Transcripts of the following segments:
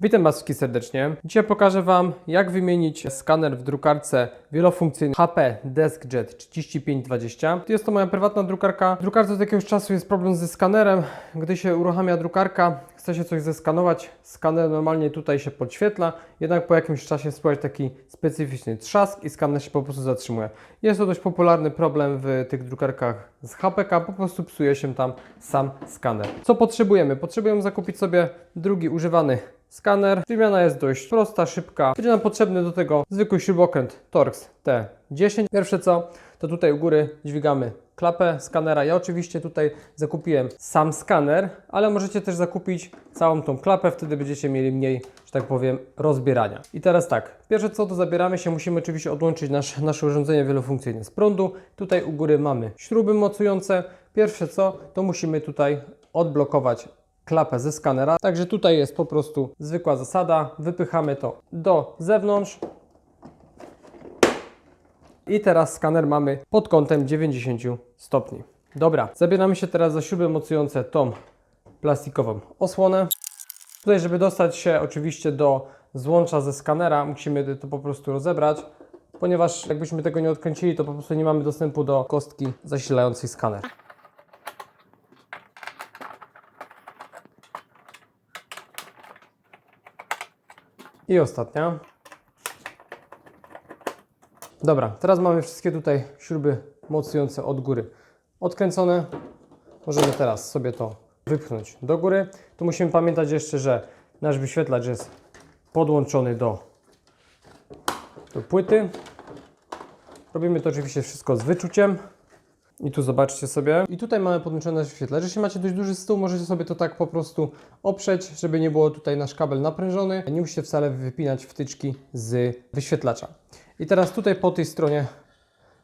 Witam Was wszystkich serdecznie. Dzisiaj pokażę Wam, jak wymienić skaner w drukarce wielofunkcyjnej HP DeskJet 3520. Jest to moja prywatna drukarka. W drukarce od jakiegoś czasu jest problem ze skanerem. Gdy się uruchamia drukarka, chce się coś zeskanować, skaner normalnie tutaj się podświetla, jednak po jakimś czasie słychać taki specyficzny trzask i skaner się po prostu zatrzymuje. Jest to dość popularny problem w tych drukarkach z HPK, po prostu psuje się tam sam skaner. Co potrzebujemy? Potrzebujemy zakupić sobie drugi używany skaner. Wymiana jest dość prosta, szybka. Będzie nam potrzebny do tego zwykły śrubokręt Torx T10. Pierwsze co, to tutaj u góry dźwigamy klapę skanera. Ja oczywiście tutaj zakupiłem sam skaner, ale możecie też zakupić całą tą klapę, wtedy będziecie mieli mniej, że tak powiem, rozbierania. I teraz tak, pierwsze co, to zabieramy się, musimy oczywiście odłączyć nasz, nasze urządzenie wielofunkcyjne z prądu. Tutaj u góry mamy śruby mocujące. Pierwsze co, to musimy tutaj odblokować klapę ze skanera. Także tutaj jest po prostu zwykła zasada. Wypychamy to do zewnątrz. I teraz skaner mamy pod kątem 90 stopni. Dobra, zabieramy się teraz za śruby mocujące tą plastikową osłonę. Tutaj, żeby dostać się oczywiście do złącza ze skanera, musimy to po prostu rozebrać, ponieważ jakbyśmy tego nie odkręcili, to po prostu nie mamy dostępu do kostki zasilającej skaner. I ostatnia. Dobra, teraz mamy wszystkie tutaj śruby mocujące od góry odkręcone. Możemy teraz sobie to wypchnąć do góry. Tu musimy pamiętać jeszcze, że nasz wyświetlacz jest podłączony do, do płyty. Robimy to oczywiście wszystko z wyczuciem. I tu zobaczcie sobie. I tutaj mamy podłączony nasz wyświetlacz. Jeśli macie dość duży stół, możecie sobie to tak po prostu oprzeć, żeby nie było tutaj nasz kabel naprężony. Nie musicie wcale wypinać wtyczki z wyświetlacza. I teraz tutaj po tej stronie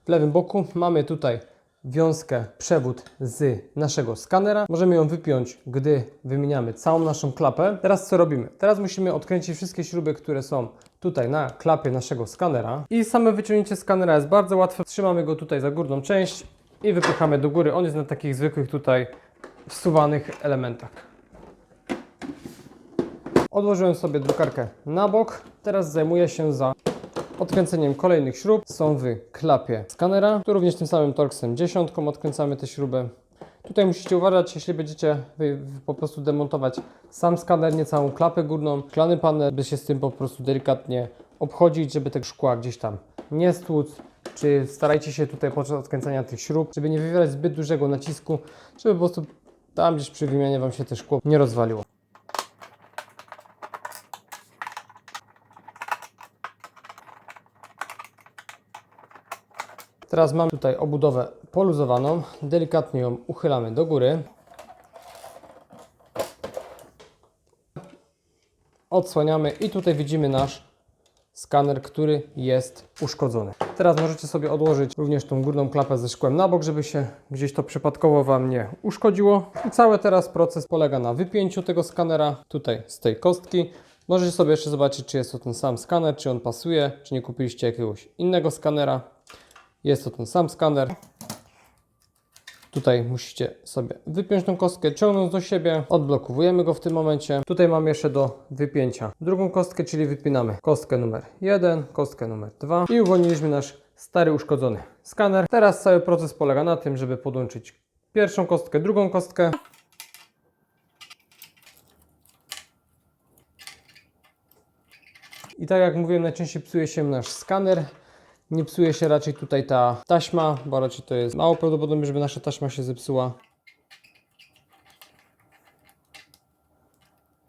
w lewym boku mamy tutaj wiązkę, przewód z naszego skanera. Możemy ją wypiąć, gdy wymieniamy całą naszą klapę. Teraz co robimy? Teraz musimy odkręcić wszystkie śruby, które są tutaj na klapie naszego skanera. I same wyciągnięcie skanera jest bardzo łatwe. Trzymamy go tutaj za górną część i wypychamy do góry. On jest na takich zwykłych tutaj wsuwanych elementach. Odłożyłem sobie drukarkę na bok. Teraz zajmuję się za odkręceniem kolejnych śrub. Są w klapie skanera. Tu również tym samym Torxem 10 odkręcamy te śruby. Tutaj musicie uważać, jeśli będziecie po prostu demontować sam skaner, nie całą klapę górną, szklany panel, by się z tym po prostu delikatnie obchodzić, żeby tego szkła gdzieś tam nie stłuc. Czy starajcie się tutaj podczas odkręcania tych śrub, żeby nie wywierać zbyt dużego nacisku, żeby po prostu tam gdzieś przy wymianie Wam się te szkło nie rozwaliło. Teraz mamy tutaj obudowę poluzowaną. Delikatnie ją uchylamy do góry. Odsłaniamy i tutaj widzimy nasz skaner, który jest uszkodzony. Teraz możecie sobie odłożyć również tą górną klapę ze szkłem na bok, żeby się gdzieś to przypadkowo Wam nie uszkodziło. I cały teraz proces polega na wypięciu tego skanera tutaj z tej kostki. Możecie sobie jeszcze zobaczyć, czy jest to ten sam skaner, czy on pasuje, czy nie kupiliście jakiegoś innego skanera. Jest to ten sam skaner. Tutaj musicie sobie wypiąć tą kostkę, ciągnąć do siebie. Odblokowujemy go w tym momencie. Tutaj mam jeszcze do wypięcia drugą kostkę, czyli wypinamy kostkę numer 1, kostkę numer 2 i uwolniliśmy nasz stary uszkodzony skaner. Teraz cały proces polega na tym, żeby podłączyć pierwszą kostkę, drugą kostkę. I tak jak mówiłem, najczęściej psuje się nasz skaner. Nie psuje się raczej tutaj ta taśma, bo raczej to jest mało prawdopodobne, żeby nasza taśma się zepsuła.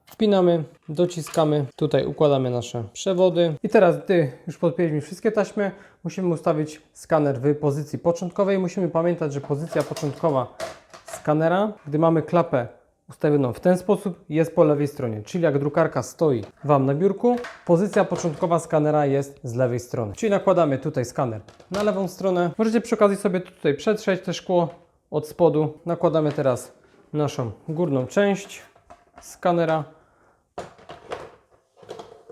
Wpinamy, dociskamy, tutaj układamy nasze przewody. I teraz, gdy już podpięliśmy wszystkie taśmy, musimy ustawić skaner w pozycji początkowej. Musimy pamiętać, że pozycja początkowa skanera, gdy mamy klapę ustawioną w ten sposób, jest po lewej stronie. Czyli jak drukarka stoi Wam na biurku, pozycja początkowa skanera jest z lewej strony. Czyli nakładamy tutaj skaner na lewą stronę. Możecie przy okazji sobie tutaj przetrzeć te szkło od spodu. Nakładamy teraz naszą górną część skanera,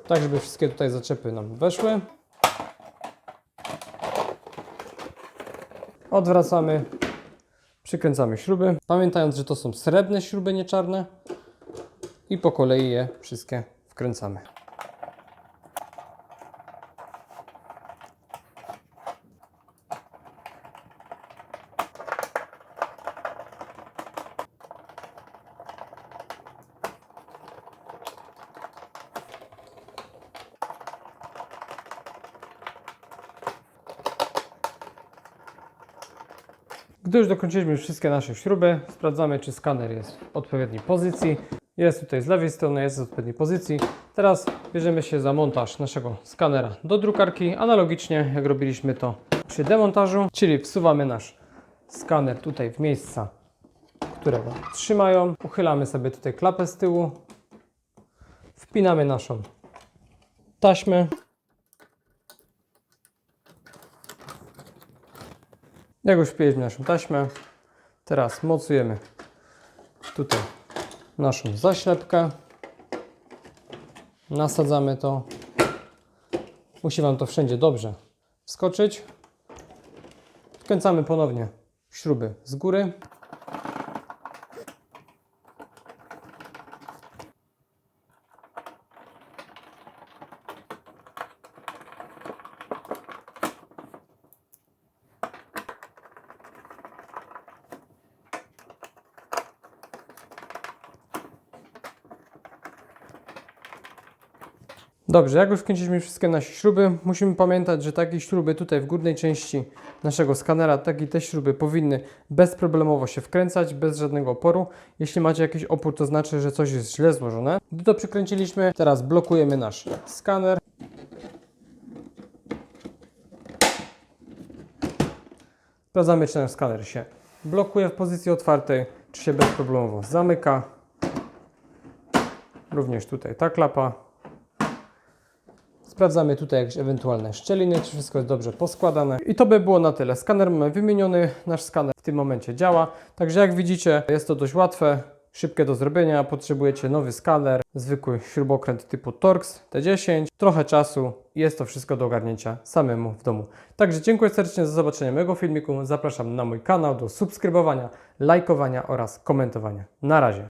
tak żeby wszystkie tutaj zaczepy nam weszły. Odwracamy Przykręcamy śruby, pamiętając, że to są srebrne śruby, nie czarne. I po kolei je wszystkie wkręcamy. Gdy już dokończyliśmy wszystkie nasze śruby, sprawdzamy, czy skaner jest w odpowiedniej pozycji. Jest tutaj z lewej strony, jest w odpowiedniej pozycji. Teraz bierzemy się za montaż naszego skanera do drukarki, analogicznie jak robiliśmy to przy demontażu, czyli wsuwamy nasz skaner tutaj w miejsca, które go trzymają. Uchylamy sobie tutaj klapę z tyłu, wpinamy naszą taśmę. Jak już wpięliśmy naszą taśmę, teraz mocujemy tutaj naszą zaślepkę. Nasadzamy to. Musi Wam to wszędzie dobrze wskoczyć. Wkręcamy ponownie śruby z góry. Dobrze, jak już wkręciliśmy wszystkie nasze śruby, musimy pamiętać, że takie śruby tutaj w górnej części naszego skanera, tak i te śruby powinny bezproblemowo się wkręcać, bez żadnego oporu. Jeśli macie jakiś opór, to znaczy, że coś jest źle złożone. Gdy to przykręciliśmy, teraz blokujemy nasz skaner. Sprawdzamy, czy nasz skaner się blokuje w pozycji otwartej, czy się bezproblemowo zamyka. Również tutaj ta klapa. Sprawdzamy tutaj jakieś ewentualne szczeliny, czy wszystko jest dobrze poskładane. I to by było na tyle. Skaner mamy wymieniony, nasz skaner w tym momencie działa. Także jak widzicie, jest to dość łatwe, szybkie do zrobienia. Potrzebujecie nowy skaner, zwykły śrubokręt typu Torx T10, trochę czasu i jest to wszystko do ogarnięcia samemu w domu. Także dziękuję serdecznie za zobaczenie mojego filmiku. Zapraszam na mój kanał do subskrybowania, lajkowania oraz komentowania. Na razie.